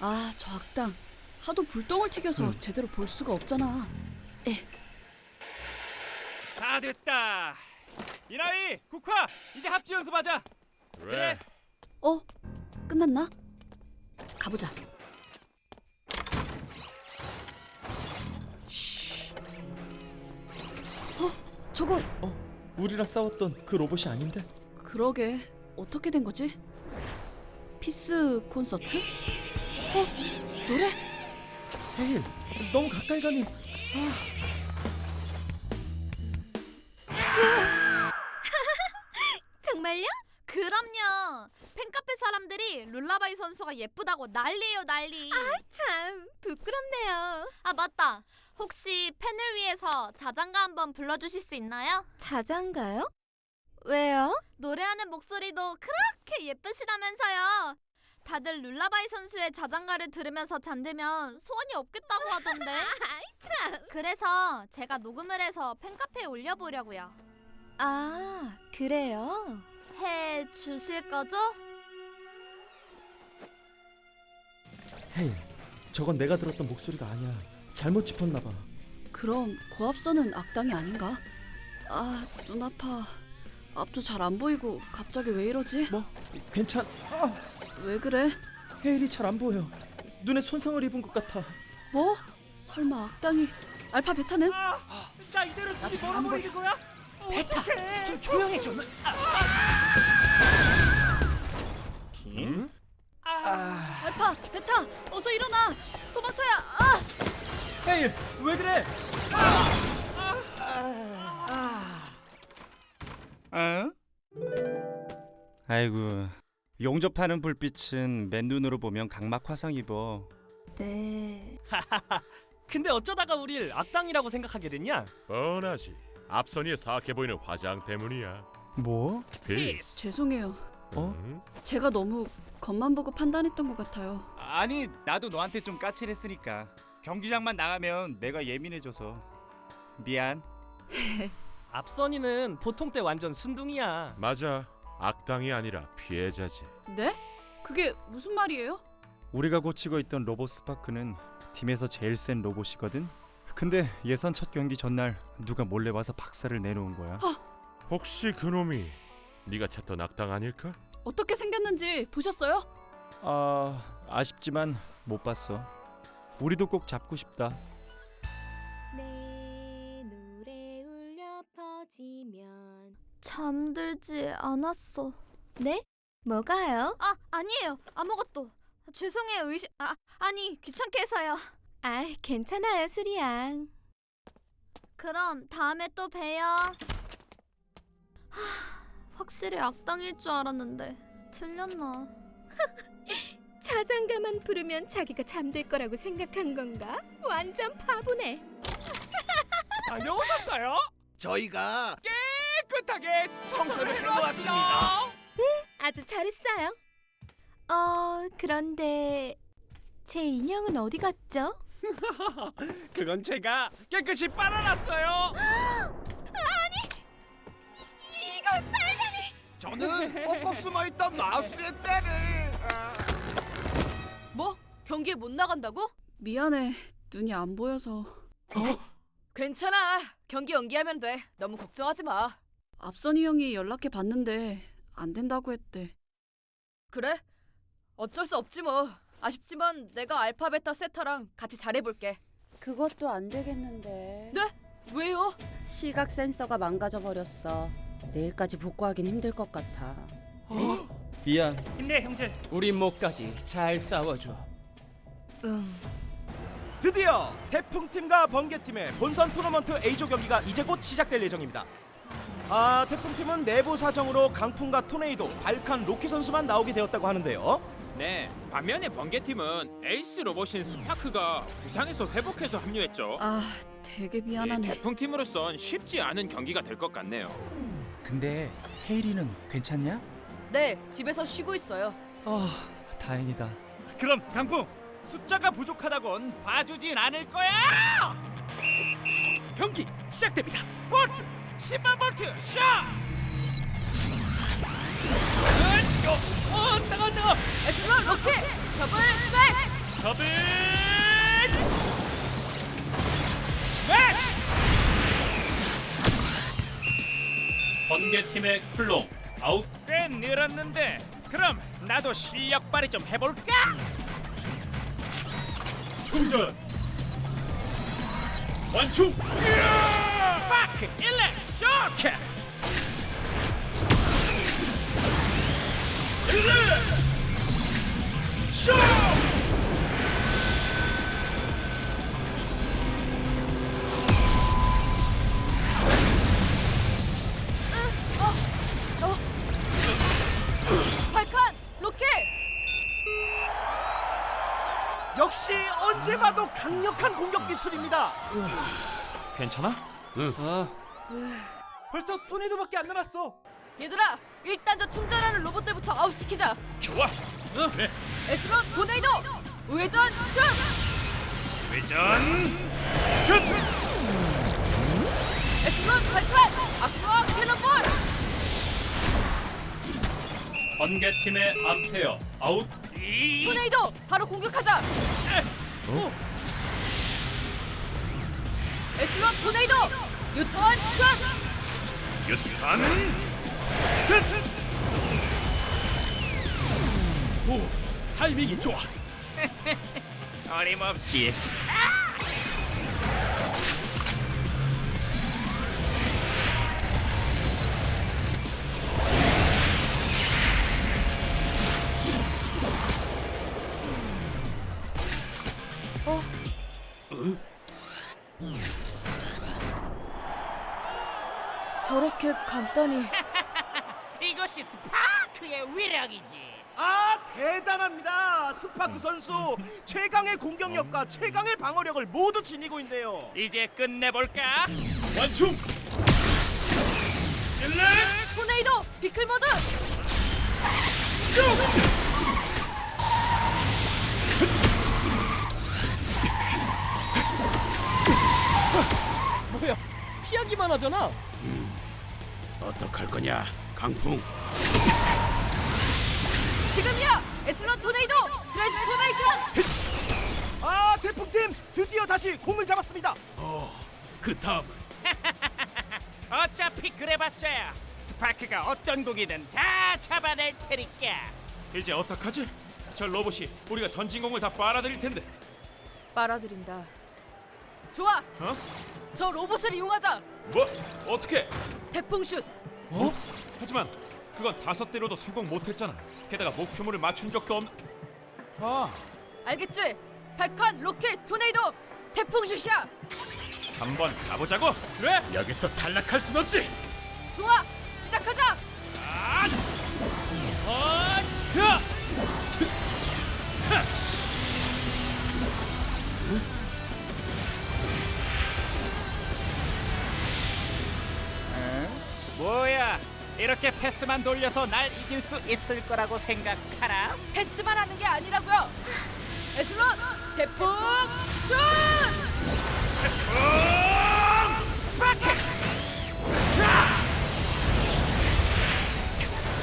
아, 저 악당. 하도 불똥을 튀겨서 제대로 볼 수가 없잖아. 다 됐다. 이나희, 국화, 이제 합주 연습하자. 그래. 어? 끝났나? 가보자. 쉬. 어? 저건 어? 우리랑 싸웠던 그 로봇이 아닌데? 그러게 어떻게 된 거지? 피스 콘서트? 어? 노래? 헤일, 너무 가까이 가면 정말요? 그럼요. 팬카페 사람들이 룰라바이 선수가 예쁘다고 난리예요 난리. 참 부끄럽네요. 아 맞다. 혹시 팬을 위해서 자장가 한번 불러주실 수 있나요? 자장가요? 왜요? 노래하는 목소리도 그렇게 예쁘시다면서요. 다들 룰라바이 선수의 자장가를 들으면서 잠들면 소원이 없겠다고 하던데. 그래서 제가 녹음을 해서 팬카페에 올려보려고요. 아, 그래요? 해 주실 거죠? 헤일, 저건 내가 들었던 목소리가 아니야. 잘못 짚었나 봐. 그럼 고압선은 악당이 아닌가? 아, 눈 아파. 앞도 잘 안 보이고 갑자기 왜 이러지? 뭐? 괜찮? 아, 왜 그래? 헤일이 잘 안 보여. 눈에 손상을 입은 것 같아. 뭐? 설마 악당이 알파 베타는? 나 이대로 눈이 멀어버리는 거야? 베타, 좀 조용해 좀. 응? 알파 베타 어서 일어나 도망쳐야 아! 헤일, 왜 그래? 어? 아이고, 용접하는 불빛은 맨눈으로 보면 각막 화상 입어. 네 근데 어쩌다가 우릴 악당이라고 생각하게 됐냐? 뻔하지. 앞선이에 사악해 보이는 화장 때문이야. 뭐? 피스. 죄송해요 어? 응? 제가 너무 겉만 보고 판단했던 것 같아요 아니, 나도 너한테 좀 까칠했으니까. 경기장만 나가면 내가 예민해져서 미안. 앞선이는 보통 때 완전 순둥이야. 맞아. 악당이 아니라 피해자지. 네? 그게 무슨 말이에요? 우리가 고치고 있던 로봇 스파크는 팀에서 제일 센 로봇이거든. 근데 예선 첫 경기 전날 누가 몰래 와서 박살을 내놓은 거야. 혹시 그놈이 네가 찾던 악당 아닐까? 어떻게 생겼는지 보셨어요? 아 아쉽지만 못 봤어. 우리도 꼭 잡고 싶다. 잠들지 않았어. 네? 뭐가요? 아 아니에요 아무것도 죄송해요 의심 아 아니 귀찮게 해서요. 아 괜찮아요 수리양. 그럼 다음에 또 봬요. 하, 확실히 악당일 줄 알았는데 틀렸나? 자장가만 부르면 자기가 잠들 거라고 생각한 건가? 완전 바보네. 다녀오셨어요? 저희가 깨끗하게 청소를 해놓았습니다. 아주 잘했어요. 어, 그런데 제 인형은 어디 갔죠? 그건 제가 깨끗이 빨아놨어요. 이걸 빨다니! 저는 꼭꼭 숨어있던 마우스의 때를 아, 뭐? 경기에 못 나간다고? 미안해 눈이 안 보여서 괜찮아. 경기 연기하면 돼. 너무 걱정하지 마. 앞선이 형이 연락해 봤는데 안 된다고 했대 그래? 어쩔 수 없지 뭐. 아쉽지만 내가 알파 베타 세타랑 같이 잘해볼게. 그것도 안 되겠는데. 네? 왜요? 시각 센서가 망가져 버렸어. 내일까지 복구하긴 힘들 것 같아. 미안. 힘내 형제. 우리 목까지 잘 싸워줘. 음. 드디어 태풍팀과 번개팀의 본선 토너먼트 A조 경기가 이제 곧 시작될 예정입니다. 아, 태풍팀은 내부 사정으로 강풍과 토네이도, 발칸, 로키 선수만 나오게 되었다고 하는데요. 네, 반면에 번개팀은 에이스 로봇인 스파크가 부상에서 회복해서 합류했죠. 아 되게 이 미안하네 태풍팀으로선 쉽지 않은 경기가 될 것 같네요. 근데 헤이리는 괜찮냐? 네, 집에서 쉬고 있어요. 아 다행이다. 그럼 강풍 숫자가 부족하다곤 봐주진 않을 거야. 경기 시작됩니다. 볼트 10만 볼트 샷. 어, 따가 따가. 에스라 로켓! 더블 백! 더블 스매시 번개팀의 클롱 아웃 꽤 늘었는데 그럼 나도 실력 발휘 좀 해볼까? 충전. 완충. 스파 크 일렉 쇼크 발칸 로켓 역시 언제 봐도 강력한 공격 기술입니다. 괜찮아? 벌써 토네이도밖에 안 남았어. 얘들아 일단 저 충전하는 로봇들부터 아웃시키자. 좋아. 그래. 에스론 도네이도! 우회전 슛! 회전 에스론 발칸 아쿠아 캐논볼! 번개팀의 암페어 아웃. 이 토네이도 바로 공격하자! 에 스론 도네이도! 뉴턴 슛! 유탄 타이밍이 좋아. 어림없지 저렇게 간단히 이것이 스파크의 위력이지 아 대단합니다. 스파크 선수 최강의 공격력과 최강의 방어력을 모두 지니고 있네요. 이제 끝내볼까? 완충. 토네이도 비클 모드 뭐야? 피하기만 하잖아. 어떡할 거냐 강풍? 지금이야! 에슬론 토네이도! 트랜스포메이션 아 태풍팀! 드디어 다시 공을 잡았습니다. 그 다음. 어차피 그래봤자야 스파크가 어떤 곡이든 다 잡아낼 테니까. 이제 어떡하지? 저 로봇이 우리가 던진 공을 다 빨아들일 텐데. 빨아들인다 좋아 어? 저 로봇을 이용하자 뭐? 어떻게? 태풍슛 어? 하지만 그건 다섯 대로도 성공 못했잖아. 게다가 목표물을 맞춘 적도 없. 아, 알겠지? 발칸 로켓 토네이도 태풍슛이야 한번 가보자고. 그래 여기서 탈락할 순 없지 좋아 시작하자 뭐야? 이렇게 패스만 돌려서 날 이길 수 있을 거라고 생각하나? 패스만 하는 게 아니라고요. 에슬론 태풍슛!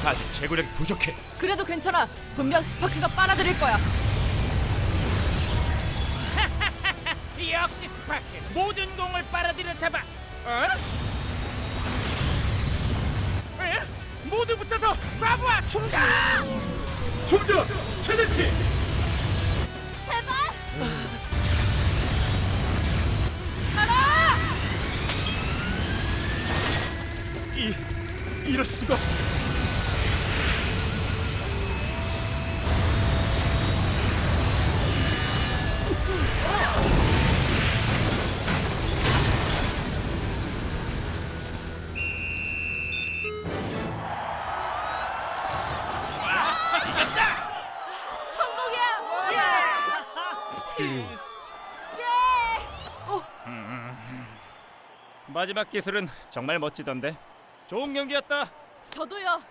아직 제구력이 부족해. 그래도 괜찮아. 분명 스파크가 빨아들일 거야. 역시 스파크. 모든 공을 빨아들여 잡아. 어? 모두 붙어서 바보와 충전 충전 최대치. 제발 가라 이 이럴 수가. 마지막 기술은 정말 멋지던데. 좋은 경기였다. 저도요.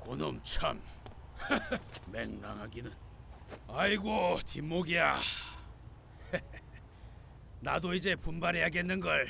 고놈 참. 맹랑하기는. 아이고 뒷목이야. 나도 이제 분발해야겠는 걸